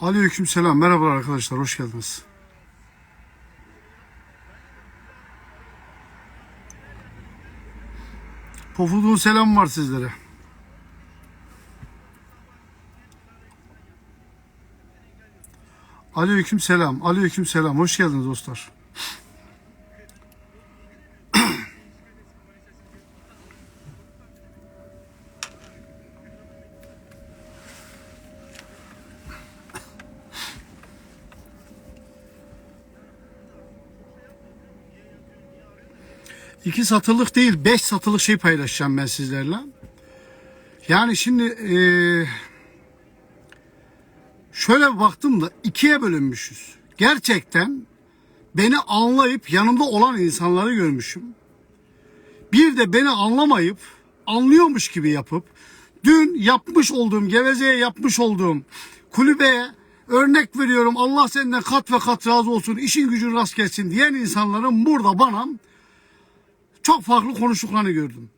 Aleyküm selam. Merhabalar arkadaşlar. Hoş geldiniz. Pofudun selam var sizlere. Aleyküm selam. Aleyküm selam. Hoş geldiniz dostlar. İki satılık değil, beş satılık şey paylaşacağım ben sizlerle. Yani şimdi eee, şöyle baktım da ikiye bölünmüşüz. Gerçekten beni anlayıp yanımda olan insanları görmüşüm. Bir de beni anlamayıp anlıyormuş gibi yapıp dün yapmış olduğum gevezeye yapmış olduğum kulübeye örnek veriyorum Allah senden kat ve kat razı olsun işin gücün rast gelsin diyen insanların burada bana çok farklı konuştuklarını gördüm.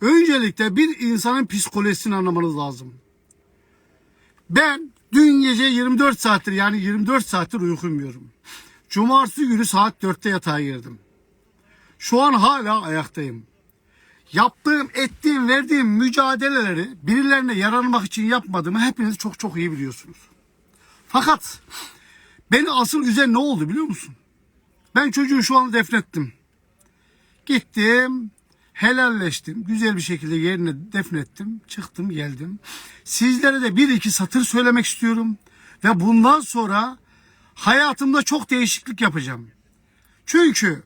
Öncelikle bir insanın psikolojisini anlamanız lazım. Ben dün gece 24 saattir yani 24 saattir uyumuyorum. Cumartesi günü saat 4'te yatağa girdim. Şu an hala ayaktayım. Yaptığım, ettiğim, verdiğim mücadeleleri birilerine yaranmak için yapmadığımı hepiniz çok çok iyi biliyorsunuz. Fakat beni asıl üzen ne oldu biliyor musun? Ben çocuğu şu an defnettim. Gittim, helalleştim. Güzel bir şekilde yerine defnettim. Çıktım, geldim. Sizlere de bir iki satır söylemek istiyorum. Ve bundan sonra hayatımda çok değişiklik yapacağım. Çünkü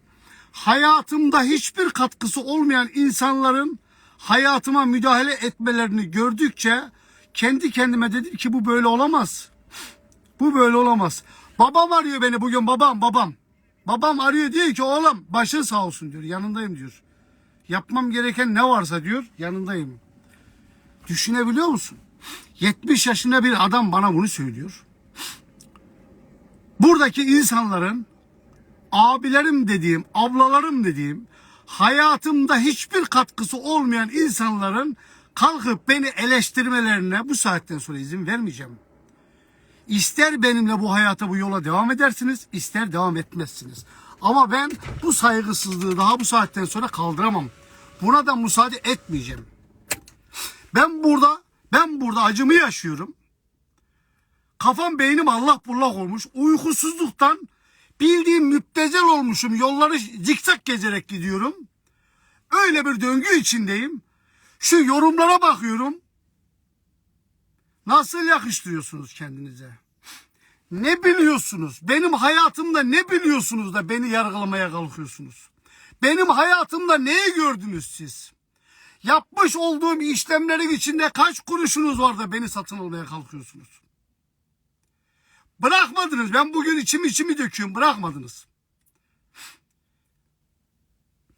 hayatımda hiçbir katkısı olmayan insanların hayatıma müdahale etmelerini gördükçe kendi kendime dedim ki bu böyle olamaz. Bu böyle olamaz. Babam arıyor beni bugün babam babam. Babam arıyor diyor ki oğlum başın sağ olsun diyor yanındayım diyor. Yapmam gereken ne varsa diyor yanındayım. Düşünebiliyor musun? 70 yaşında bir adam bana bunu söylüyor. Buradaki insanların abilerim dediğim, ablalarım dediğim hayatımda hiçbir katkısı olmayan insanların kalkıp beni eleştirmelerine bu saatten sonra izin vermeyeceğim. İster benimle bu hayata bu yola devam edersiniz, ister devam etmezsiniz. Ama ben bu saygısızlığı daha bu saatten sonra kaldıramam. Buna da müsaade etmeyeceğim. Ben burada, ben burada acımı yaşıyorum. Kafam beynim Allah bullak olmuş. Uykusuzluktan bildiğim müptezel olmuşum. Yolları zikzak gezerek gidiyorum. Öyle bir döngü içindeyim. Şu yorumlara bakıyorum. Nasıl yakıştırıyorsunuz kendinize? Ne biliyorsunuz? Benim hayatımda ne biliyorsunuz da beni yargılamaya kalkıyorsunuz? Benim hayatımda neyi gördünüz siz? Yapmış olduğum işlemlerin içinde kaç kuruşunuz var da beni satın almaya kalkıyorsunuz? Bırakmadınız. Ben bugün içimi içimi döküyorum. Bırakmadınız.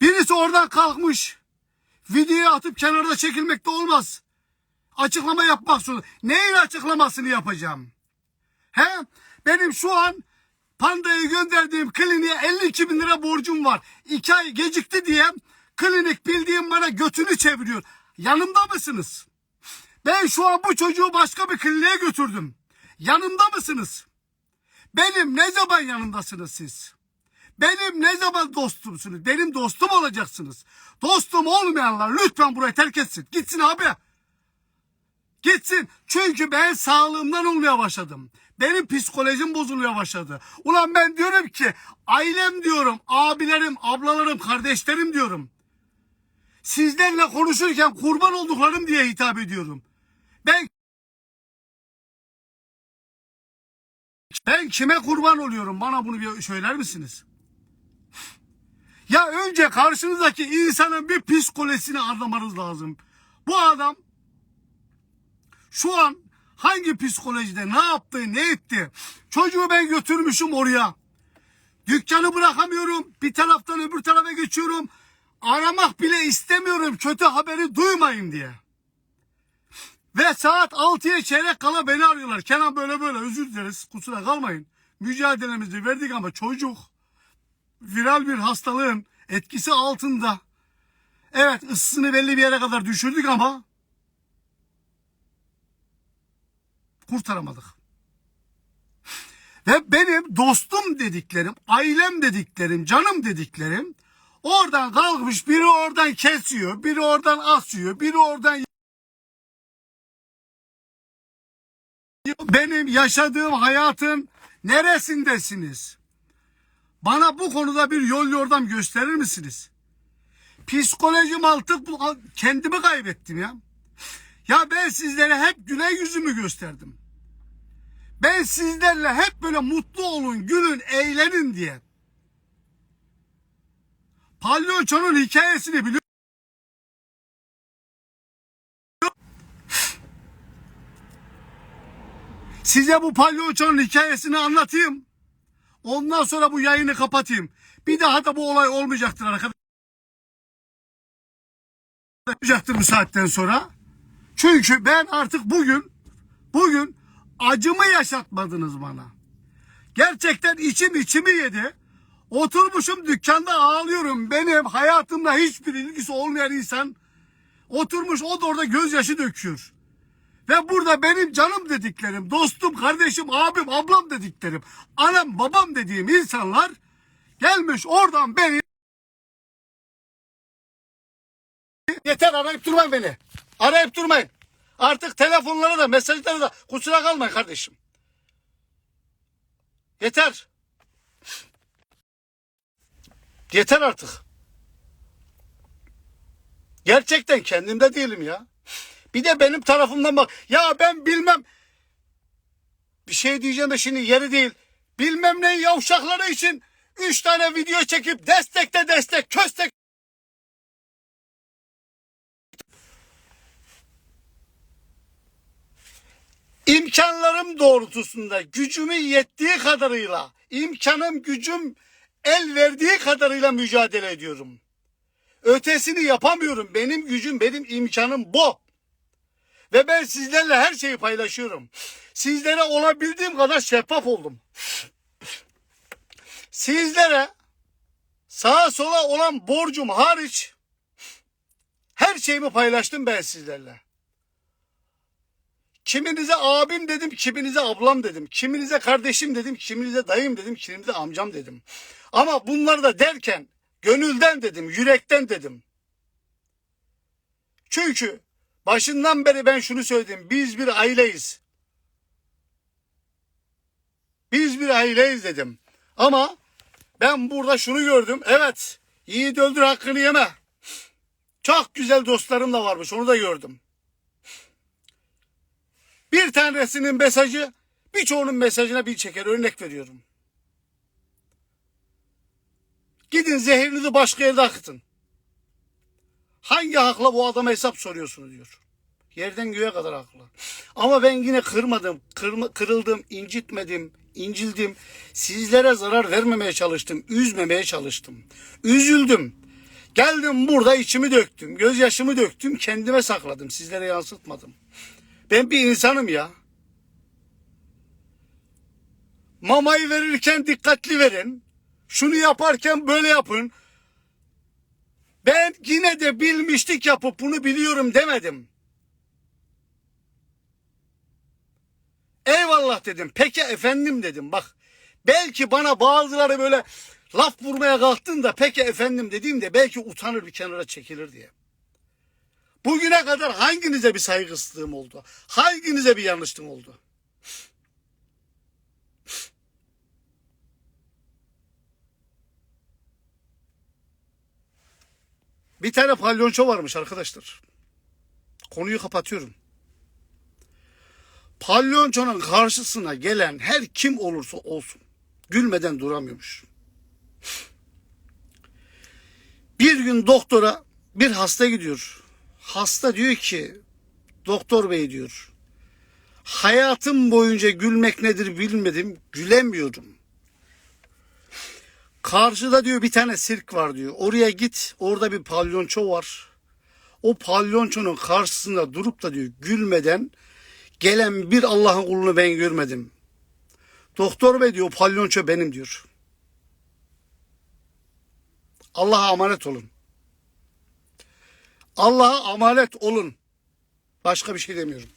Birisi oradan kalkmış. Videoyu atıp kenarda çekilmekte olmaz. Açıklama yapmak zorunda. Neyin açıklamasını yapacağım? He? Benim şu an pandayı gönderdiğim kliniğe 52 bin lira borcum var. İki ay gecikti diye klinik bildiğim bana götünü çeviriyor. Yanımda mısınız? Ben şu an bu çocuğu başka bir kliniğe götürdüm. Yanımda mısınız? Benim ne zaman yanımdasınız siz? Benim ne zaman dostumsunuz? Benim dostum olacaksınız. Dostum olmayanlar lütfen burayı terk etsin. Gitsin abi. Gitsin. Çünkü ben sağlığımdan olmaya başladım. Benim psikolojim bozulmaya başladı. Ulan ben diyorum ki ailem diyorum, abilerim, ablalarım, kardeşlerim diyorum. Sizlerle konuşurken kurban olduklarım diye hitap ediyorum. Ben ben kime kurban oluyorum? Bana bunu bir söyler misiniz? Ya önce karşınızdaki insanın bir psikolojisini anlamanız lazım. Bu adam şu an hangi psikolojide ne yaptı ne etti? Çocuğu ben götürmüşüm oraya. Dükkanı bırakamıyorum. Bir taraftan öbür tarafa geçiyorum. Aramak bile istemiyorum kötü haberi duymayayım diye. Ve saat 6'ya çeyrek kala beni arıyorlar. Kenan böyle böyle özür dileriz kusura kalmayın. Mücadelemizi verdik ama çocuk viral bir hastalığın etkisi altında. Evet ısısını belli bir yere kadar düşürdük ama kurtaramadık. Ve benim dostum dediklerim, ailem dediklerim, canım dediklerim oradan kalkmış biri oradan kesiyor, biri oradan asıyor, biri oradan benim yaşadığım hayatın neresindesiniz? Bana bu konuda bir yol yordam gösterir misiniz? Psikolojim bu- kendimi kaybettim ya. Ya ben sizlere hep güle yüzümü gösterdim. Ben sizlerle hep böyle mutlu olun, gülün, eğlenin diye. Palyaçonun hikayesini biliyor. Size bu palyaçonun hikayesini anlatayım. Ondan sonra bu yayını kapatayım. Bir daha da bu olay olmayacaktır arkadaşlar. Olmayacaktır bu saatten sonra. Çünkü ben artık bugün bugün acımı yaşatmadınız bana. Gerçekten içim içimi yedi. Oturmuşum dükkanda ağlıyorum. Benim hayatımda hiçbir ilgisi olmayan insan oturmuş o da orada gözyaşı döküyor. Ve burada benim canım dediklerim, dostum, kardeşim, abim, ablam dediklerim, anam, babam dediğim insanlar gelmiş oradan beni Yeter arayıp durmayın beni. Arayıp durmayın. Artık telefonlara da mesajlara da kusura kalmayın kardeşim. Yeter. Yeter artık. Gerçekten kendimde değilim ya. Bir de benim tarafımdan bak. Ya ben bilmem. Bir şey diyeceğim de şimdi yeri değil. Bilmem ne yavşakları için üç tane video çekip destekte destek, köstek imkanlarım doğrultusunda gücümün yettiği kadarıyla, imkanım gücüm el verdiği kadarıyla mücadele ediyorum. Ötesini yapamıyorum. Benim gücüm, benim imkanım bu. Ve ben sizlerle her şeyi paylaşıyorum. Sizlere olabildiğim kadar şeffaf oldum. Sizlere sağa sola olan borcum hariç her şeyimi paylaştım ben sizlerle. Kiminize abim dedim, kiminize ablam dedim. Kiminize kardeşim dedim, kiminize dayım dedim, kiminize amcam dedim. Ama bunları da derken gönülden dedim, yürekten dedim. Çünkü başından beri ben şunu söyledim. Biz bir aileyiz. Biz bir aileyiz dedim. Ama ben burada şunu gördüm. Evet, yiğit öldür hakkını yeme. Çok güzel dostlarım da varmış, onu da gördüm. Bir tanesinin mesajı birçoğunun mesajına bir çeker örnek veriyorum. Gidin zehrinizi başka yerde akıtın. Hangi hakla bu adama hesap soruyorsunuz diyor. Yerden göğe kadar haklı. Ama ben yine kırmadım, kırma, kırıldım, incitmedim, incildim. Sizlere zarar vermemeye çalıştım, üzmemeye çalıştım. Üzüldüm. Geldim burada içimi döktüm, gözyaşımı döktüm, kendime sakladım, sizlere yansıtmadım. Ben bir insanım ya. Mamayı verirken dikkatli verin. Şunu yaparken böyle yapın. Ben yine de bilmişlik yapıp bunu biliyorum demedim. Eyvallah dedim. Peki efendim dedim. Bak belki bana bazıları böyle laf vurmaya kalktığında peki efendim dediğimde belki utanır bir kenara çekilir diye. Bugüne kadar hanginize bir saygısızlığım oldu? Hanginize bir yanlışlığım oldu? Bir tane palyonço varmış arkadaşlar. Konuyu kapatıyorum. Palyonçonun karşısına gelen her kim olursa olsun gülmeden duramıyormuş. Bir gün doktora bir hasta gidiyor. Hasta diyor ki doktor bey diyor. Hayatım boyunca gülmek nedir bilmedim. Gülemiyorum. Karşıda diyor bir tane sirk var diyor. Oraya git. Orada bir palyonço var. O palyonçonun karşısında durup da diyor gülmeden gelen bir Allah'ın kulunu ben görmedim. Doktor bey diyor palyonço benim diyor. Allah'a emanet olun. Allah'a emanet olun. Başka bir şey demiyorum.